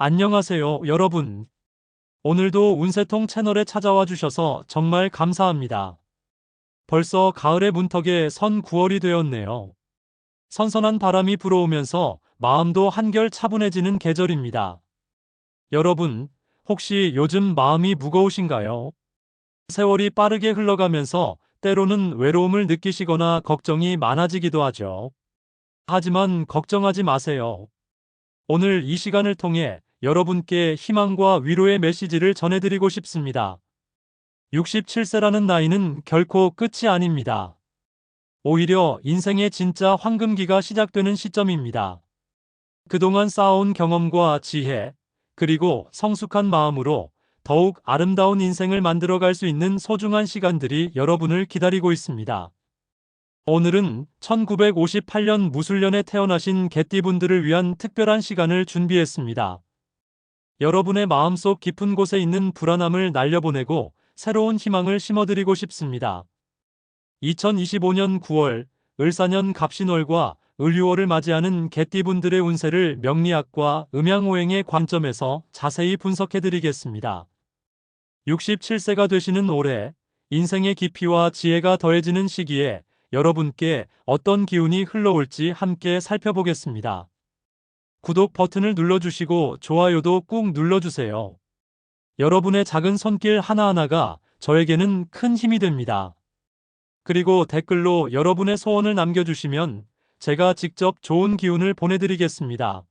안녕하세요, 여러분. 오늘도 운세통 채널에 찾아와 주셔서 정말 감사합니다. 벌써 가을의 문턱에 선 9월이 되었네요. 선선한 바람이 불어오면서 마음도 한결 차분해지는 계절입니다. 여러분, 혹시 요즘 마음이 무거우신가요? 세월이 빠르게 흘러가면서 때로는 외로움을 느끼시거나 걱정이 많아지기도 하죠. 하지만 걱정하지 마세요. 오늘 이 시간을 통해 여러분께 희망과 위로의 메시지를 전해드리고 싶습니다. 67세라는 나이는 결코 끝이 아닙니다. 오히려 인생의 진짜 황금기가 시작되는 시점입니다. 그동안 쌓아온 경험과 지혜, 그리고 성숙한 마음으로 더욱 아름다운 인생을 만들어갈 수 있는 소중한 시간들이 여러분을 기다리고 있습니다. 오늘은 1958년 무술년에 태어나신 개띠분들을 위한 특별한 시간을 준비했습니다. 여러분의 마음속 깊은 곳에 있는 불안함을 날려보내고 새로운 희망을 심어드리고 싶습니다. 2025년 9월 을사년 갑신월과 을유월을 맞이하는 개띠분들의 운세를 명리학과 음양오행의 관점에서 자세히 분석해드리겠습니다. 67세가 되시는 올해 인생의 깊이와 지혜가 더해지는 시기에 여러분께 어떤 기운이 흘러올지 함께 살펴보겠습니다. 구독 버튼을 눌러주시고 좋아요도 꾹 눌러주세요. 여러분의 작은 손길 하나하나가 저에게는 큰 힘이 됩니다. 그리고 댓글로 여러분의 소원을 남겨주시면 제가 직접 좋은 기운을 보내드리겠습니다.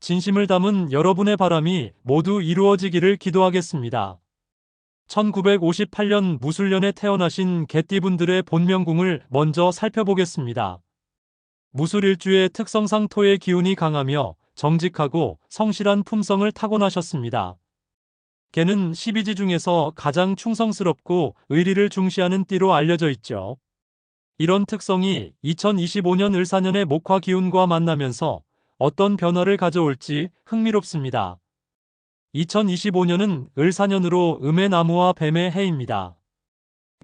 진심을 담은 여러분의 바람이 모두 이루어지기를 기도하겠습니다. 1958년 무술년에 태어나신 개띠분들의 본명궁을 먼저 살펴보겠습니다. 무술일주의 특성상 토의 기운이 강하며 정직하고 성실한 품성을 타고나셨습니다. 개는 12지 중에서 가장 충성스럽고 의리를 중시하는 띠로 알려져 있죠. 이런 특성이 2025년 을사년의 목화 기운과 만나면서 어떤 변화를 가져올지 흥미롭습니다. 2025년은 을사년으로 음의 나무와 뱀의 해입니다.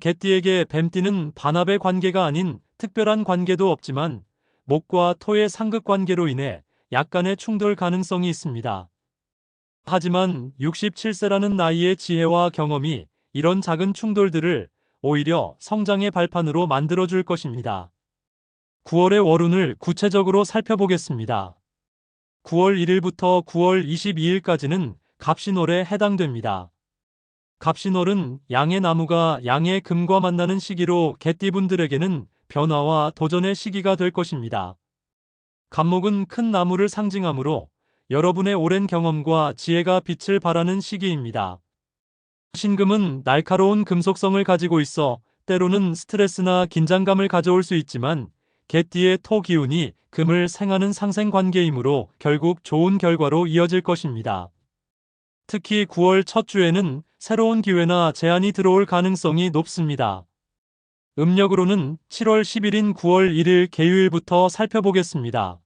개띠에게 뱀띠는 반합의 관계가 아닌 특별한 관계도 없지만 목과 토의 상극 관계로 인해 약간의 충돌 가능성이 있습니다. 하지만 67세라는 나이의 지혜와 경험이 이런 작은 충돌들을 오히려 성장의 발판으로 만들어줄 것입니다. 9월의 월운을 구체적으로 살펴보겠습니다. 9월 1일부터 9월 22일까지는 갑신월에 해당됩니다. 갑신월은 양의 나무가 양의 금과 만나는 시기로 개띠분들에게는 변화와 도전의 시기가 될 것입니다. 갑목은 큰 나무를 상징하므로 여러분의 오랜 경험과 지혜가 빛을 발하는 시기입니다. 신금은 날카로운 금속성을 가지고 있어 때로는 스트레스나 긴장감을 가져올 수 있지만 개띠의 토 기운이 금을 생하는 상생 관계이므로 결국 좋은 결과로 이어질 것입니다. 특히 9월 첫 주에는 새로운 기회나 제안이 들어올 가능성이 높습니다. 음력으로는 7월 10일인 9월 1일 개유일부터 살펴보겠습니다.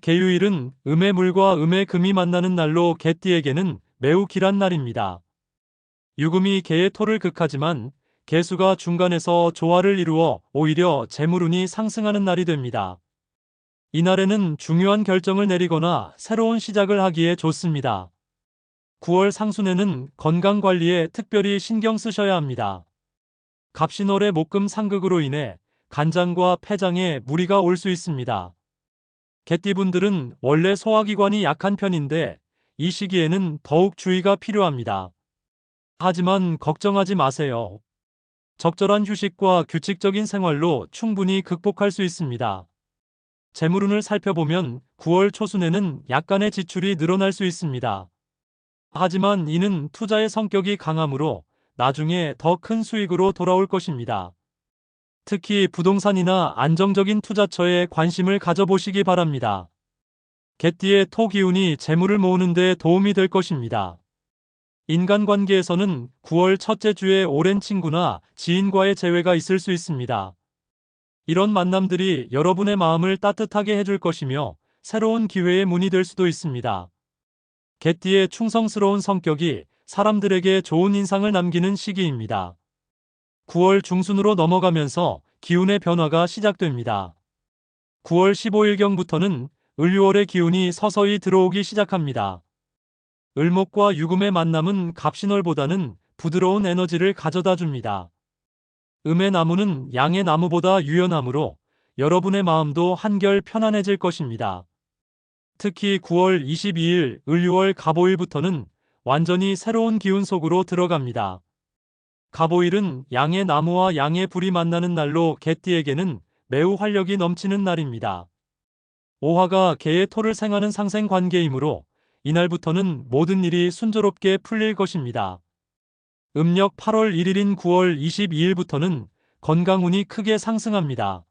개유일은 음의 물과 음의 금이 만나는 날로 개띠에게는 매우 길한 날입니다. 유금이 개의 토를 극하지만 개수가 중간에서 조화를 이루어 오히려 재물운이 상승하는 날이 됩니다. 이날에는 중요한 결정을 내리거나 새로운 시작을 하기에 좋습니다. 9월 상순에는 건강 관리에 특별히 신경 쓰셔야 합니다. 갑신월의 목금 상극으로 인해 간장과 폐장에 무리가 올 수 있습니다. 개띠분들은 원래 소화기관이 약한 편인데 이 시기에는 더욱 주의가 필요합니다. 하지만 걱정하지 마세요. 적절한 휴식과 규칙적인 생활로 충분히 극복할 수 있습니다. 재물운을 살펴보면 9월 초순에는 약간의 지출이 늘어날 수 있습니다. 하지만 이는 투자의 성격이 강하므로 나중에 더 큰 수익으로 돌아올 것입니다. 특히 부동산이나 안정적인 투자처에 관심을 가져보시기 바랍니다. 개띠의 토 기운이 재물을 모으는 데 도움이 될 것입니다. 인간관계에서는 9월 첫째 주에 오랜 친구나 지인과의 재회가 있을 수 있습니다. 이런 만남들이 여러분의 마음을 따뜻하게 해줄 것이며 새로운 기회의 문이 될 수도 있습니다. 개띠의 충성스러운 성격이 사람들에게 좋은 인상을 남기는 시기입니다. 9월 중순으로 넘어가면서 기운의 변화가 시작됩니다. 9월 15일경부터는 을유월의 기운이 서서히 들어오기 시작합니다. 을목과 유금의 만남은 갑신월보다는 부드러운 에너지를 가져다 줍니다. 음의 나무는 양의 나무보다 유연하므로 여러분의 마음도 한결 편안해질 것입니다. 특히 9월 22일 을유월 갑오일부터는 완전히 새로운 기운 속으로 들어갑니다. 갑오일은 양의 나무와 양의 불이 만나는 날로 개띠에게는 매우 활력이 넘치는 날입니다. 오화가 개의 토를 생하는 상생 관계이므로 이날부터는 모든 일이 순조롭게 풀릴 것입니다. 음력 8월 1일인 9월 22일부터는 건강운이 크게 상승합니다.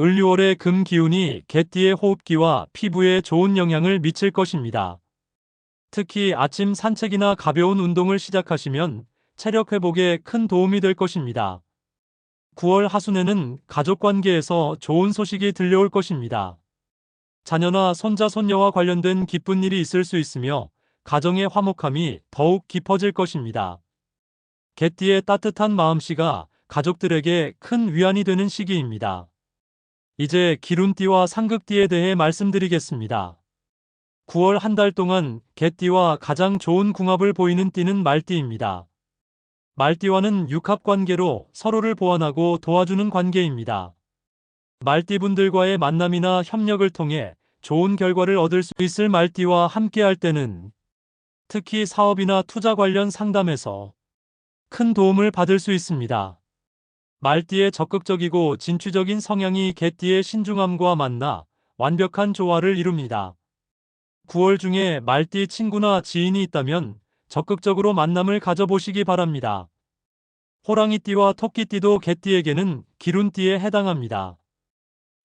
을유월의 금 기운이 개띠의 호흡기와 피부에 좋은 영향을 미칠 것입니다. 특히 아침 산책이나 가벼운 운동을 시작하시면 체력 회복에 큰 도움이 될 것입니다. 9월 하순에는 가족 관계에서 좋은 소식이 들려올 것입니다. 자녀나 손자, 손녀와 관련된 기쁜 일이 있을 수 있으며 가정의 화목함이 더욱 깊어질 것입니다. 개띠의 따뜻한 마음씨가 가족들에게 큰 위안이 되는 시기입니다. 이제 기룬띠와 상극띠에 대해 말씀드리겠습니다. 9월 한 달 동안 개띠와 가장 좋은 궁합을 보이는 띠는 말띠입니다. 말띠와는 육합 관계로 서로를 보완하고 도와주는 관계입니다. 말띠분들과의 만남이나 협력을 통해 좋은 결과를 얻을 수 있을 말띠와 함께할 때는 특히 사업이나 투자 관련 상담에서 큰 도움을 받을 수 있습니다. 말띠의 적극적이고 진취적인 성향이 개띠의 신중함과 만나 완벽한 조화를 이룹니다. 9월 중에 말띠 친구나 지인이 있다면 적극적으로 만남을 가져보시기 바랍니다. 호랑이띠와 토끼띠도 개띠에게는 기룬띠에 해당합니다.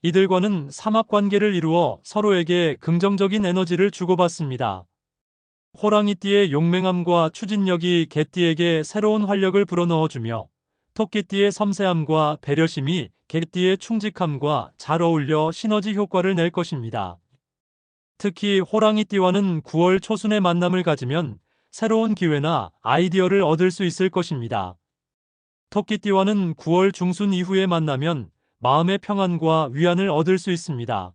이들과는 삼합관계를 이루어 서로에게 긍정적인 에너지를 주고받습니다. 호랑이띠의 용맹함과 추진력이 개띠에게 새로운 활력을 불어넣어주며 토끼띠의 섬세함과 배려심이 개띠의 충직함과 잘 어울려 시너지 효과를 낼 것입니다. 특히 호랑이띠와는 9월 초순에 만남을 가지면 새로운 기회나 아이디어를 얻을 수 있을 것입니다. 토끼띠와는 9월 중순 이후에 만나면 마음의 평안과 위안을 얻을 수 있습니다.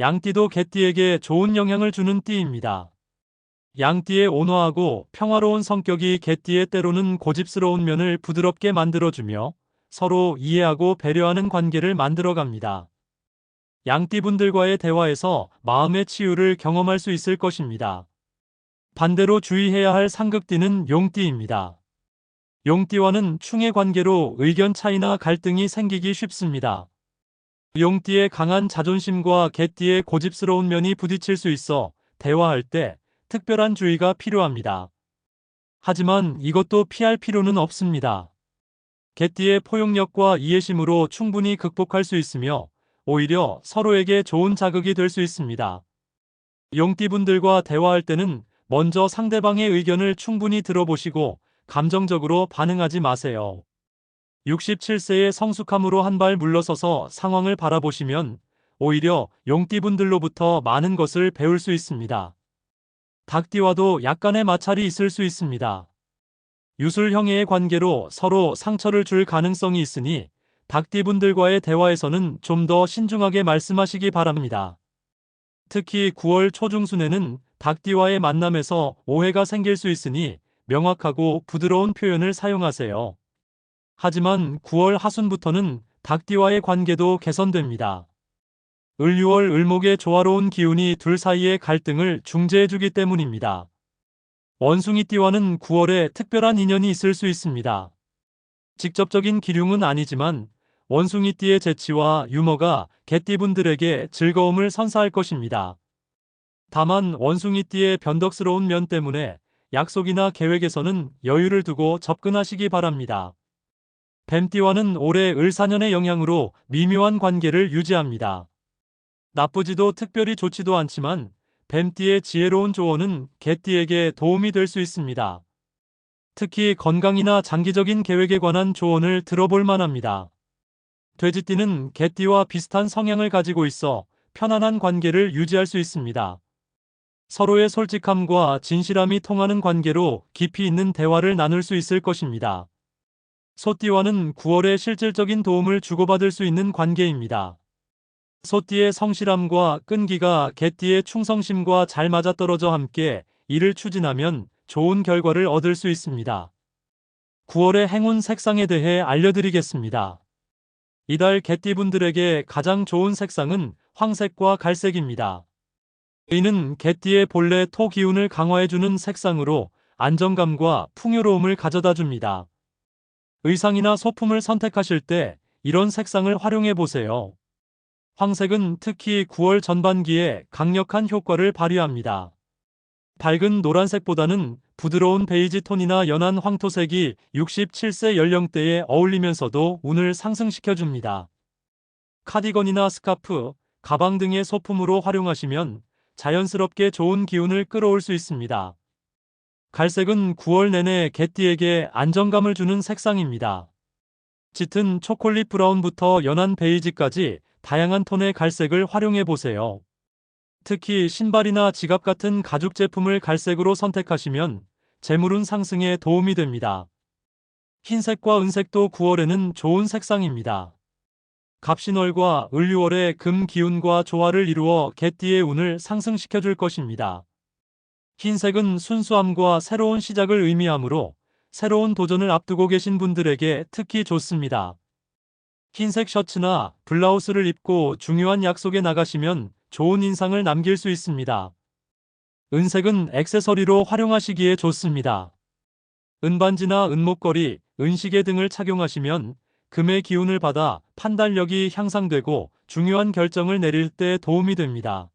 양띠도 개띠에게 좋은 영향을 주는 띠입니다. 양띠의 온화하고 평화로운 성격이 개띠의 때로는 고집스러운 면을 부드럽게 만들어주며 서로 이해하고 배려하는 관계를 만들어갑니다. 양띠분들과의 대화에서 마음의 치유를 경험할 수 있을 것입니다. 반대로 주의해야 할 상극띠는 용띠입니다. 용띠와는 충의 관계로 의견 차이나 갈등이 생기기 쉽습니다. 용띠의 강한 자존심과 개띠의 고집스러운 면이 부딪힐 수 있어 대화할 때 특별한 주의가 필요합니다. 하지만 이것도 피할 필요는 없습니다. 개띠의 포용력과 이해심으로 충분히 극복할 수 있으며 오히려 서로에게 좋은 자극이 될 수 있습니다. 용띠분들과 대화할 때는 먼저 상대방의 의견을 충분히 들어보시고 감정적으로 반응하지 마세요. 67세의 성숙함으로 한 발 물러서서 상황을 바라보시면 오히려 용띠분들로부터 많은 것을 배울 수 있습니다. 닭띠와도 약간의 마찰이 있을 수 있습니다. 유술형의 관계로 서로 상처를 줄 가능성이 있으니 닭띠분들과의 대화에서는 좀 더 신중하게 말씀하시기 바랍니다. 특히 9월 초중순에는 닭띠와의 만남에서 오해가 생길 수 있으니 명확하고 부드러운 표현을 사용하세요. 하지만 9월 하순부터는 닭띠와의 관계도 개선됩니다. 을유월 을목의 조화로운 기운이 둘 사이의 갈등을 중재해주기 때문입니다. 원숭이띠와는 9월에 특별한 인연이 있을 수 있습니다. 직접적인 기륭은 아니지만 원숭이띠의 재치와 유머가 개띠분들에게 즐거움을 선사할 것입니다. 다만 원숭이띠의 변덕스러운 면 때문에 약속이나 계획에서는 여유를 두고 접근하시기 바랍니다. 뱀띠와는 올해 을사년의 영향으로 미묘한 관계를 유지합니다. 나쁘지도 특별히 좋지도 않지만 뱀띠의 지혜로운 조언은 개띠에게 도움이 될 수 있습니다. 특히 건강이나 장기적인 계획에 관한 조언을 들어볼 만합니다. 돼지띠는 개띠와 비슷한 성향을 가지고 있어 편안한 관계를 유지할 수 있습니다. 서로의 솔직함과 진실함이 통하는 관계로 깊이 있는 대화를 나눌 수 있을 것입니다. 소띠와는 9월에 실질적인 도움을 주고받을 수 있는 관계입니다. 소띠의 성실함과 끈기가 개띠의 충성심과 잘 맞아떨어져 함께 이를 추진하면 좋은 결과를 얻을 수 있습니다. 9월의 행운 색상에 대해 알려드리겠습니다. 이달 개띠분들에게 가장 좋은 색상은 황색과 갈색입니다. 이는 개띠의 본래 토 기운을 강화해주는 색상으로 안정감과 풍요로움을 가져다 줍니다. 의상이나 소품을 선택하실 때 이런 색상을 활용해 보세요. 황색은 특히 9월 전반기에 강력한 효과를 발휘합니다. 밝은 노란색보다는 부드러운 베이지 톤이나 연한 황토색이 67세 연령대에 어울리면서도 운을 상승시켜 줍니다. 카디건이나 스카프, 가방 등의 소품으로 활용하시면 자연스럽게 좋은 기운을 끌어올 수 있습니다. 갈색은 9월 내내 개띠에게 안정감을 주는 색상입니다. 짙은 초콜릿 브라운부터 연한 베이지까지 다양한 톤의 갈색을 활용해 보세요. 특히 신발이나 지갑 같은 가죽 제품을 갈색으로 선택하시면 재물운 상승에 도움이 됩니다. 흰색과 은색도 9월에는 좋은 색상입니다. 갑신월과 을유월의 금 기운과 조화를 이루어 개띠의 운을 상승시켜 줄 것입니다. 흰색은 순수함과 새로운 시작을 의미하므로 새로운 도전을 앞두고 계신 분들에게 특히 좋습니다. 흰색 셔츠나 블라우스를 입고 중요한 약속에 나가시면 좋은 인상을 남길 수 있습니다. 은색은 액세서리로 활용하시기에 좋습니다. 은반지나 은목걸이, 은시계 등을 착용하시면 금의 기운을 받아 판단력이 향상되고 중요한 결정을 내릴 때 도움이 됩니다.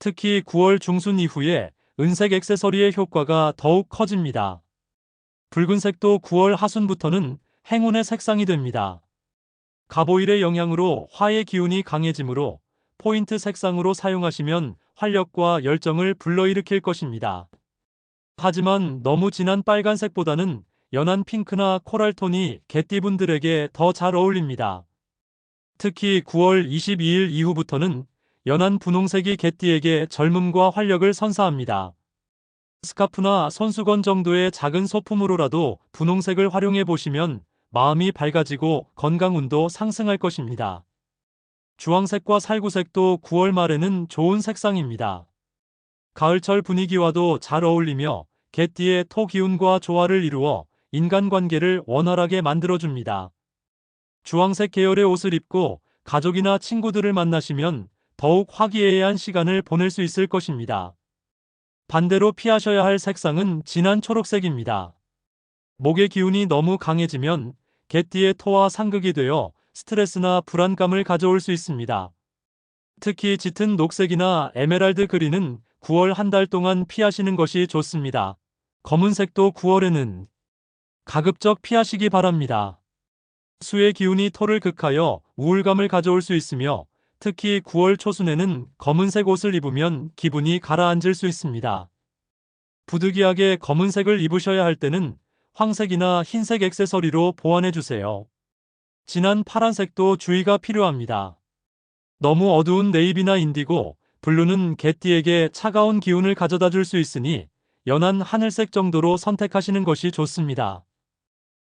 특히 9월 중순 이후에 은색 액세서리의 효과가 더욱 커집니다. 붉은색도 9월 하순부터는 행운의 색상이 됩니다. 가보일의 영향으로 화의 기운이 강해지므로 포인트 색상으로 사용하시면 활력과 열정을 불러일으킬 것입니다. 하지만 너무 진한 빨간색보다는 연한 핑크나 코랄톤이 개띠분들에게 더 잘 어울립니다. 특히 9월 22일 이후부터는 연한 분홍색이 개띠에게 젊음과 활력을 선사합니다. 스카프나 손수건 정도의 작은 소품으로라도 분홍색을 활용해 보시면 마음이 밝아지고 건강운도 상승할 것입니다. 주황색과 살구색도 9월 말에는 좋은 색상입니다. 가을철 분위기와도 잘 어울리며 개띠의 토 기운과 조화를 이루어 인간관계를 원활하게 만들어줍니다. 주황색 계열의 옷을 입고 가족이나 친구들을 만나시면 더욱 화기애애한 시간을 보낼 수 있을 것입니다. 반대로 피하셔야 할 색상은 진한 초록색입니다. 목의 기운이 너무 강해지면 개띠의 토와 상극이 되어 스트레스나 불안감을 가져올 수 있습니다. 특히 짙은 녹색이나 에메랄드 그린은 9월 한 달 동안 피하시는 것이 좋습니다. 검은색도 9월에는 가급적 피하시기 바랍니다. 수의 기운이 토를 극하여 우울감을 가져올 수 있으며 특히 9월 초순에는 검은색 옷을 입으면 기분이 가라앉을 수 있습니다. 부득이하게 검은색을 입으셔야 할 때는 황색이나 흰색 액세서리로 보완해 주세요. 진한 파란색도 주의가 필요합니다. 너무 어두운 네이비나 인디고, 블루는 개띠에게 차가운 기운을 가져다 줄 수 있으니 연한 하늘색 정도로 선택하시는 것이 좋습니다.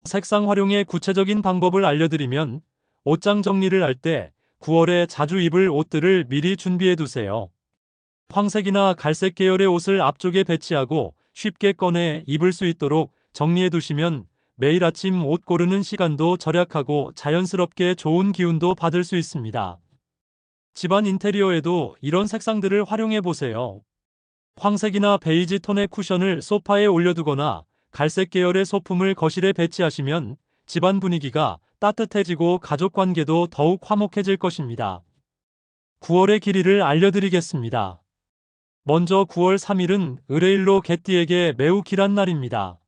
색상 활용의 구체적인 방법을 알려드리면 옷장 정리를 할 때 9월에 자주 입을 옷들을 미리 준비해 두세요. 황색이나 갈색 계열의 옷을 앞쪽에 배치하고 쉽게 꺼내 입을 수 있도록 정리해 두시면 매일 아침 옷 고르는 시간도 절약하고 자연스럽게 좋은 기운도 받을 수 있습니다. 집안 인테리어에도 이런 색상들을 활용해 보세요. 황색이나 베이지 톤의 쿠션을 소파에 올려두거나 갈색 계열의 소품을 거실에 배치하시면 집안 분위기가 따뜻해지고 가족 관계도 더욱 화목해질 것입니다. 9월의 길이를 알려드리겠습니다. 먼저 9월 3일은 의뢰일로 개띠에게 매우 길한 날입니다.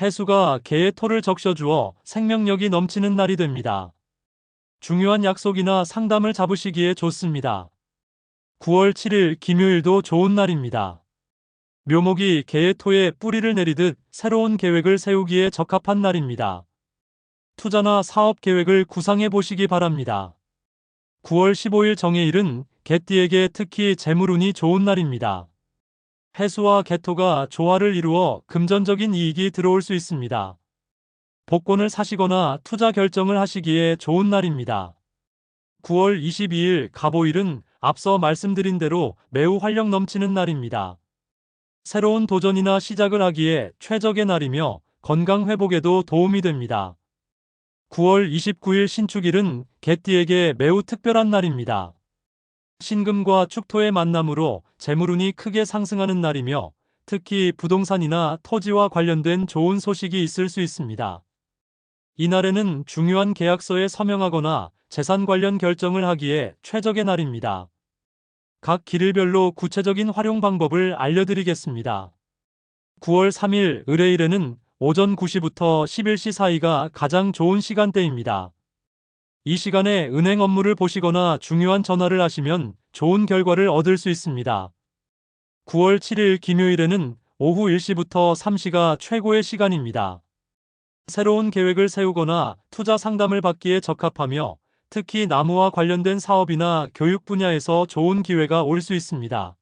해수가 개의 토를 적셔주어 생명력이 넘치는 날이 됩니다. 중요한 약속이나 상담을 잡으시기에 좋습니다. 9월 7일 김요일도 좋은 날입니다. 묘목이 개의 토에 뿌리를 내리듯 새로운 계획을 세우기에 적합한 날입니다. 투자나 사업 계획을 구상해 보시기 바랍니다. 9월 15일 정해일은 개띠에게 특히 재물운이 좋은 날입니다. 해수와 개토가 조화를 이루어 금전적인 이익이 들어올 수 있습니다. 복권을 사시거나 투자 결정을 하시기에 좋은 날입니다. 9월 22일 가보일은 앞서 말씀드린 대로 매우 활력 넘치는 날입니다. 새로운 도전이나 시작을 하기에 최적의 날이며 건강 회복에도 도움이 됩니다. 9월 29일 신축일은 개띠에게 매우 특별한 날입니다. 신금과 축토의 만남으로 재물운이 크게 상승하는 날이며 특히 부동산이나 토지와 관련된 좋은 소식이 있을 수 있습니다. 이날에는 중요한 계약서에 서명하거나 재산 관련 결정을 하기에 최적의 날입니다. 각 길일별로 구체적인 활용 방법을 알려드리겠습니다. 9월 3일 의뢰일에는 오전 9시부터 11시 사이가 가장 좋은 시간대입니다. 이 시간에 은행 업무를 보시거나 중요한 전화를 하시면 좋은 결과를 얻을 수 있습니다. 9월 7일 김요일에는 오후 1시부터 3시가 최고의 시간입니다. 새로운 계획을 세우거나 투자 상담을 받기에 적합하며 특히 나무와 관련된 사업이나 교육 분야에서 좋은 기회가 올 수 있습니다.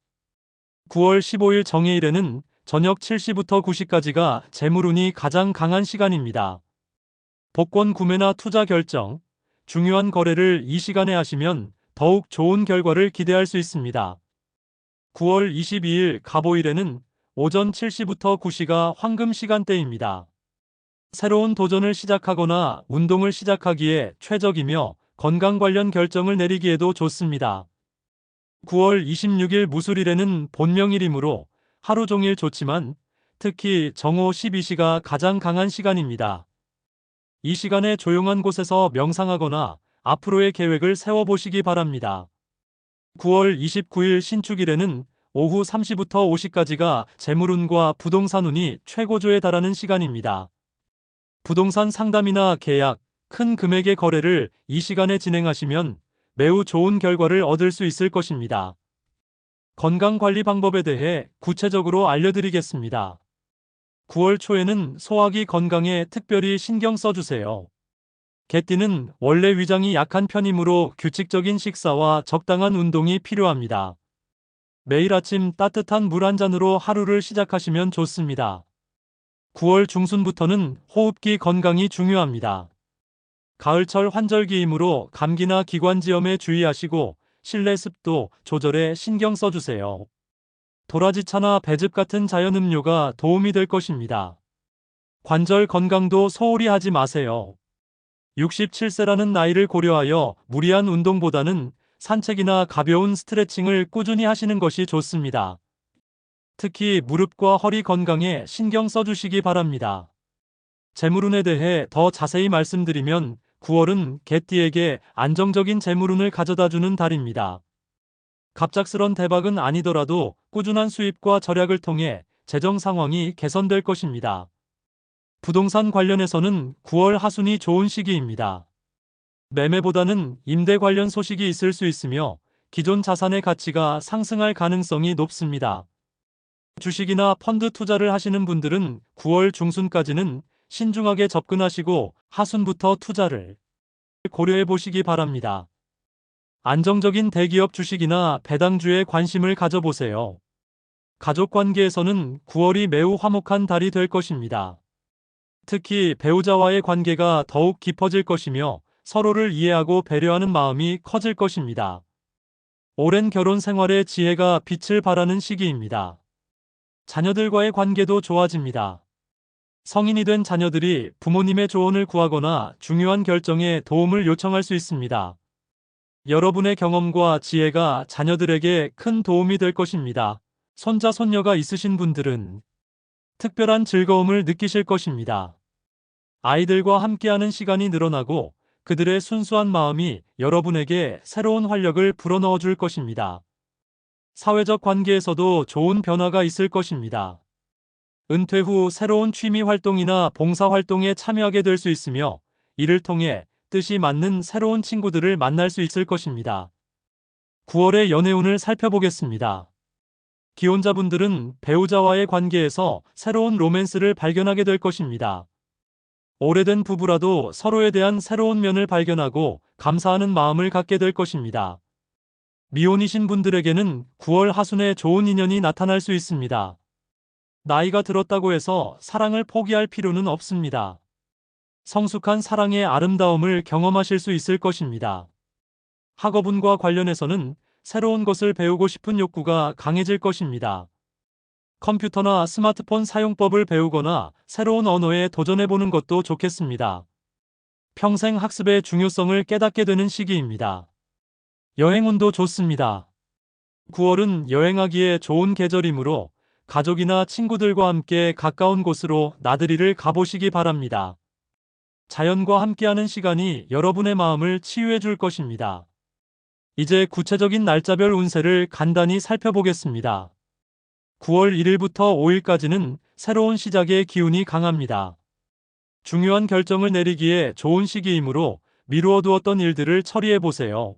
9월 15일 정해일에는 저녁 7시부터 9시까지가 재물운이 가장 강한 시간입니다. 복권 구매나 투자 결정, 중요한 거래를 이 시간에 하시면 더욱 좋은 결과를 기대할 수 있습니다. 9월 22일 가보일에는 오전 7시부터 9시가 황금 시간대입니다. 새로운 도전을 시작하거나 운동을 시작하기에 최적이며 건강 관련 결정을 내리기에도 좋습니다. 9월 26일 무술일에는 본명일이므로 하루 종일 좋지만 특히 정오 12시가 가장 강한 시간입니다. 이 시간에 조용한 곳에서 명상하거나 앞으로의 계획을 세워보시기 바랍니다. 9월 29일 신축일에는 오후 3시부터 5시까지가 재물운과 부동산운이 최고조에 달하는 시간입니다. 부동산 상담이나 계약, 큰 금액의 거래를 이 시간에 진행하시면 매우 좋은 결과를 얻을 수 있을 것입니다. 건강관리 방법에 대해 구체적으로 알려드리겠습니다. 9월 초에는 소화기 건강에 특별히 신경 써주세요. 개띠는 원래 위장이 약한 편이므로 규칙적인 식사와 적당한 운동이 필요합니다. 매일 아침 따뜻한 물 한 잔으로 하루를 시작하시면 좋습니다. 9월 중순부터는 호흡기 건강이 중요합니다. 가을철 환절기이므로 감기나 기관지염에 주의하시고 실내 습도 조절에 신경 써주세요. 도라지차나 배즙 같은 자연음료가 도움이 될 것입니다. 관절 건강도 소홀히 하지 마세요. 67세라는 나이를 고려하여 무리한 운동보다는 산책이나 가벼운 스트레칭을 꾸준히 하시는 것이 좋습니다. 특히 무릎과 허리 건강에 신경 써주시기 바랍니다. 재물운에 대해 더 자세히 말씀드리면 9월은 개띠에게 안정적인 재물운을 가져다주는 달입니다. 갑작스런 대박은 아니더라도 꾸준한 수입과 절약을 통해 재정 상황이 개선될 것입니다. 부동산 관련해서는 9월 하순이 좋은 시기입니다. 매매보다는 임대 관련 소식이 있을 수 있으며 기존 자산의 가치가 상승할 가능성이 높습니다. 주식이나 펀드 투자를 하시는 분들은 9월 중순까지는 신중하게 접근하시고 하순부터 투자를 고려해 보시기 바랍니다. 안정적인 대기업 주식이나 배당주에 관심을 가져보세요. 가족 관계에서는 9월이 매우 화목한 달이 될 것입니다. 특히 배우자와의 관계가 더욱 깊어질 것이며 서로를 이해하고 배려하는 마음이 커질 것입니다. 오랜 결혼 생활의 지혜가 빛을 발하는 시기입니다. 자녀들과의 관계도 좋아집니다. 성인이 된 자녀들이 부모님의 조언을 구하거나 중요한 결정에 도움을 요청할 수 있습니다. 여러분의 경험과 지혜가 자녀들에게 큰 도움이 될 것입니다. 손자, 손녀가 있으신 분들은 특별한 즐거움을 느끼실 것입니다. 아이들과 함께하는 시간이 늘어나고 그들의 순수한 마음이 여러분에게 새로운 활력을 불어넣어 줄 것입니다. 사회적 관계에서도 좋은 변화가 있을 것입니다. 은퇴 후 새로운 취미 활동이나 봉사 활동에 참여하게 될 수 있으며 이를 통해 뜻이 맞는 새로운 친구들을 만날 수 있을 것입니다. 9월의 연애운을 살펴보겠습니다. 기혼자분들은 배우자와의 관계에서 새로운 로맨스를 발견하게 될 것입니다. 오래된 부부라도 서로에 대한 새로운 면을 발견하고 감사하는 마음을 갖게 될 것입니다. 미혼이신 분들에게는 9월 하순에 좋은 인연이 나타날 수 있습니다. 나이가 들었다고 해서 사랑을 포기할 필요는 없습니다. 성숙한 사랑의 아름다움을 경험하실 수 있을 것입니다. 학업운과 관련해서는 새로운 것을 배우고 싶은 욕구가 강해질 것입니다. 컴퓨터나 스마트폰 사용법을 배우거나 새로운 언어에 도전해보는 것도 좋겠습니다. 평생 학습의 중요성을 깨닫게 되는 시기입니다. 여행운도 좋습니다. 9월은 여행하기에 좋은 계절이므로 가족이나 친구들과 함께 가까운 곳으로 나들이를 가보시기 바랍니다. 자연과 함께하는 시간이 여러분의 마음을 치유해 줄 것입니다. 이제 구체적인 날짜별 운세를 간단히 살펴보겠습니다. 9월 1일부터 5일까지는 새로운 시작의 기운이 강합니다. 중요한 결정을 내리기에 좋은 시기이므로 미루어 두었던 일들을 처리해 보세요.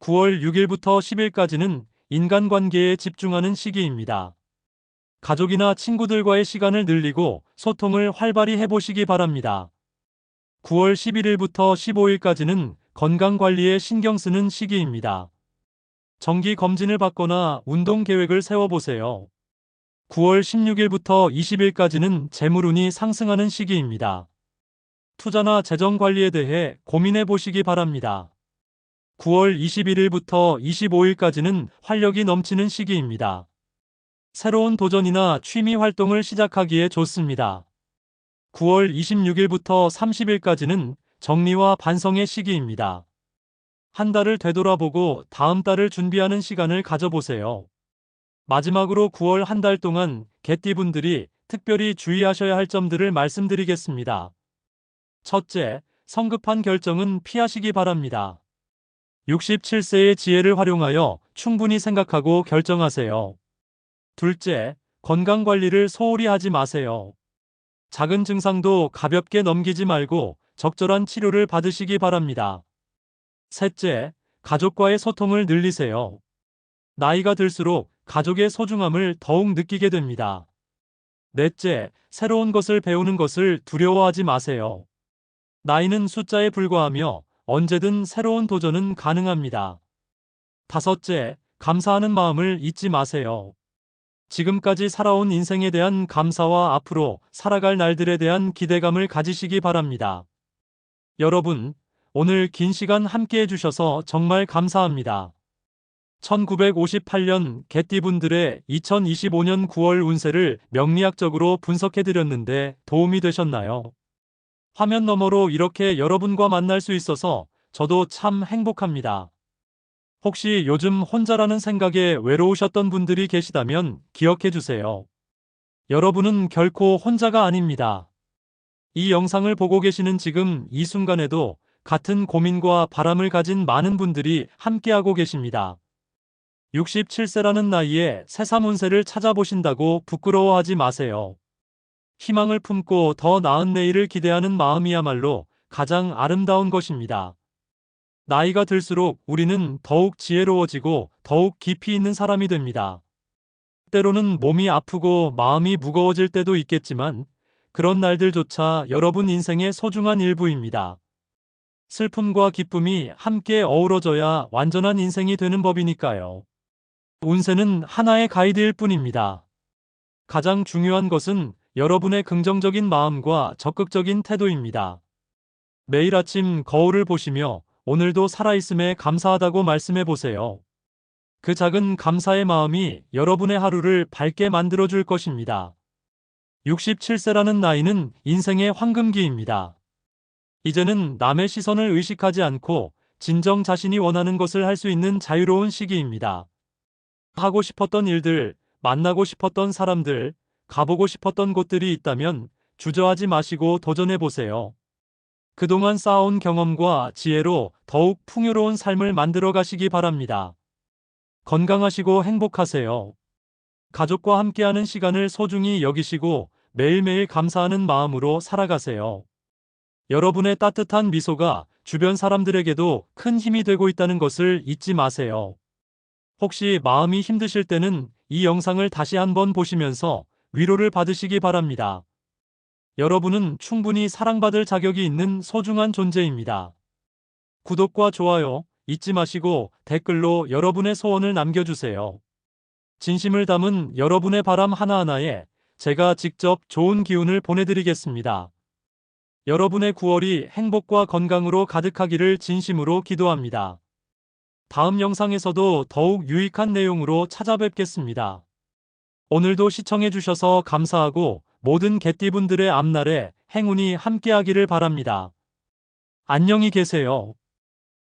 9월 6일부터 10일까지는 인간관계에 집중하는 시기입니다. 가족이나 친구들과의 시간을 늘리고 소통을 활발히 해보시기 바랍니다. 9월 11일부터 15일까지는 건강관리에 신경 쓰는 시기입니다. 정기 검진을 받거나 운동 계획을 세워보세요. 9월 16일부터 20일까지는 재물운이 상승하는 시기입니다. 투자나 재정 관리에 대해 고민해 보시기 바랍니다. 9월 21일부터 25일까지는 활력이 넘치는 시기입니다. 새로운 도전이나 취미 활동을 시작하기에 좋습니다. 9월 26일부터 30일까지는 정리와 반성의 시기입니다. 한 달을 되돌아보고 다음 달을 준비하는 시간을 가져보세요. 마지막으로 9월 한 달 동안 개띠분들이 특별히 주의하셔야 할 점들을 말씀드리겠습니다. 첫째, 성급한 결정은 피하시기 바랍니다. 67세의 지혜를 활용하여 충분히 생각하고 결정하세요. 둘째, 건강 관리를 소홀히 하지 마세요. 작은 증상도 가볍게 넘기지 말고 적절한 치료를 받으시기 바랍니다. 셋째, 가족과의 소통을 늘리세요. 나이가 들수록 가족의 소중함을 더욱 느끼게 됩니다. 넷째, 새로운 것을 배우는 것을 두려워하지 마세요. 나이는 숫자에 불과하며 언제든 새로운 도전은 가능합니다. 다섯째, 감사하는 마음을 잊지 마세요. 지금까지 살아온 인생에 대한 감사와 앞으로 살아갈 날들에 대한 기대감을 가지시기 바랍니다. 여러분, 오늘 긴 시간 함께 해주셔서 정말 감사합니다. 1958년 개띠분들의 2025년 9월 운세를 명리학적으로 분석해드렸는데 도움이 되셨나요? 화면 너머로 이렇게 여러분과 만날 수 있어서 저도 참 행복합니다. 혹시 요즘 혼자라는 생각에 외로우셨던 분들이 계시다면 기억해 주세요. 여러분은 결코 혼자가 아닙니다. 이 영상을 보고 계시는 지금 이 순간에도 같은 고민과 바람을 가진 많은 분들이 함께하고 계십니다. 67세라는 나이에 새삼 운세를 찾아보신다고 부끄러워하지 마세요. 희망을 품고 더 나은 내일을 기대하는 마음이야말로 가장 아름다운 것입니다. 나이가 들수록 우리는 더욱 지혜로워지고 더욱 깊이 있는 사람이 됩니다. 때로는 몸이 아프고 마음이 무거워질 때도 있겠지만 그런 날들조차 여러분 인생의 소중한 일부입니다. 슬픔과 기쁨이 함께 어우러져야 완전한 인생이 되는 법이니까요. 운세는 하나의 가이드일 뿐입니다. 가장 중요한 것은 여러분의 긍정적인 마음과 적극적인 태도입니다. 매일 아침 거울을 보시며 오늘도 살아있음에 감사하다고 말씀해 보세요. 그 작은 감사의 마음이 여러분의 하루를 밝게 만들어 줄 것입니다. 67세라는 나이는 인생의 황금기입니다. 이제는 남의 시선을 의식하지 않고 진정 자신이 원하는 것을 할 수 있는 자유로운 시기입니다. 하고 싶었던 일들, 만나고 싶었던 사람들, 가보고 싶었던 곳들이 있다면 주저하지 마시고 도전해 보세요. 그동안 쌓아온 경험과 지혜로 더욱 풍요로운 삶을 만들어 가시기 바랍니다. 건강하시고 행복하세요. 가족과 함께하는 시간을 소중히 여기시고 매일매일 감사하는 마음으로 살아가세요. 여러분의 따뜻한 미소가 주변 사람들에게도 큰 힘이 되고 있다는 것을 잊지 마세요. 혹시 마음이 힘드실 때는 이 영상을 다시 한번 보시면서 위로를 받으시기 바랍니다. 여러분은 충분히 사랑받을 자격이 있는 소중한 존재입니다. 구독과 좋아요 잊지 마시고 댓글로 여러분의 소원을 남겨주세요. 진심을 담은 여러분의 바람 하나하나에 제가 직접 좋은 기운을 보내드리겠습니다. 여러분의 9월이 행복과 건강으로 가득하기를 진심으로 기도합니다. 다음 영상에서도 더욱 유익한 내용으로 찾아뵙겠습니다. 오늘도 시청해주셔서 감사하고 모든 개띠분들의 앞날에 행운이 함께하기를 바랍니다. 안녕히 계세요.